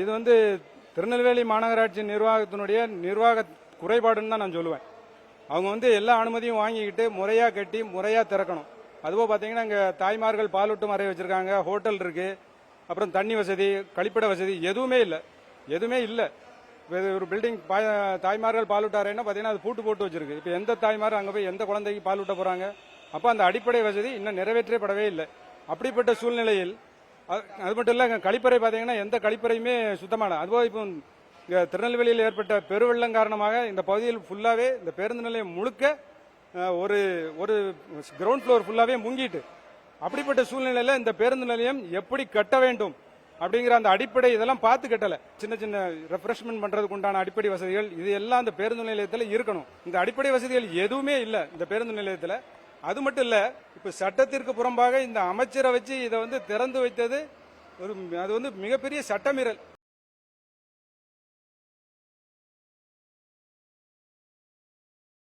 இது வந்து திருநெல்வேலி மாநகராட்சி நிர்வாகத்தினுடைய நிர்வாக குறைபாடுன்னு தான் நான் சொல்லுவேன். அவங்க வந்து எல்லா அனுமதியும் வாங்கிக்கிட்டு முறையாக கட்டி முறையாக திறக்கணும். அதுபோல் பார்த்தீங்கன்னா இங்கே தாய்மார்கள் பாலூட்டும் அறை வச்சுருக்காங்க ஹோட்டல் இருக்குது அப்புறம் தண்ணி வசதி கழிப்பிட வசதி எதுவுமே இல்லை. எதுவுமே இல்லை. இப்போ இது ஒரு பில்டிங் தாய்மார்கள் பாலூட்டாரேன்னா பார்த்தீங்கன்னா அது பூட்டு போட்டு வச்சிருக்கு. இப்போ எந்த தாய்மார் அங்கே போய் எந்த குழந்தைக்கு பாலூட்ட போகிறாங்க அப்போ அந்த அடிப்படை வசதி இன்னும் நிறைவேற்றப்படவே இல்லை. அப்படிப்பட்ட சூழ்நிலையில் அது- அது மட்டும் இல்லை கழிப்பறை பார்த்தீங்கன்னா எந்த கழிப்பறையுமே சுத்தமான அதுபோல் இப்போ இங்கே திருநெல்வேலியில் ஏற்பட்ட பெருவெள்ளம் காரணமாக இந்த பகுதியில் ஃபுல்லாகவே இந்த பேருந்து நிலையம் முழுக்க ஒரு ஒரு கிரவுண்ட் ஃப்ளோர் ஃபுல்லாகவே முங்கிட்டு. அப்படிப்பட்ட சூழ்நிலையில் இந்த பேருந்து நிலையம் எப்படி கட்ட வேண்டும் அப்படிங்கிற அந்த அடிப்படை இதெல்லாம் பார்த்து கட்டல. சின்ன சின்ன ரெஃப்ரெஷ்மெண்ட் பண்றதுக்கு உண்டான அடிப்படை வசதிகள் இது எல்லாம் அந்த பேருந்து நிலையத்தில் இருக்கணும். இந்த அடிப்படை வசதிகள் எதுவுமே இல்லை இந்த பேருந்து நிலையத்தில். அது மட்டும் இல்ல இப்ப சட்டத்திற்கு புறம்பாக இந்த அமைச்சரை வச்சு இதை வந்து திறந்து வைத்தது ஒரு அது வந்து மிகப்பெரிய சட்டமீறல்.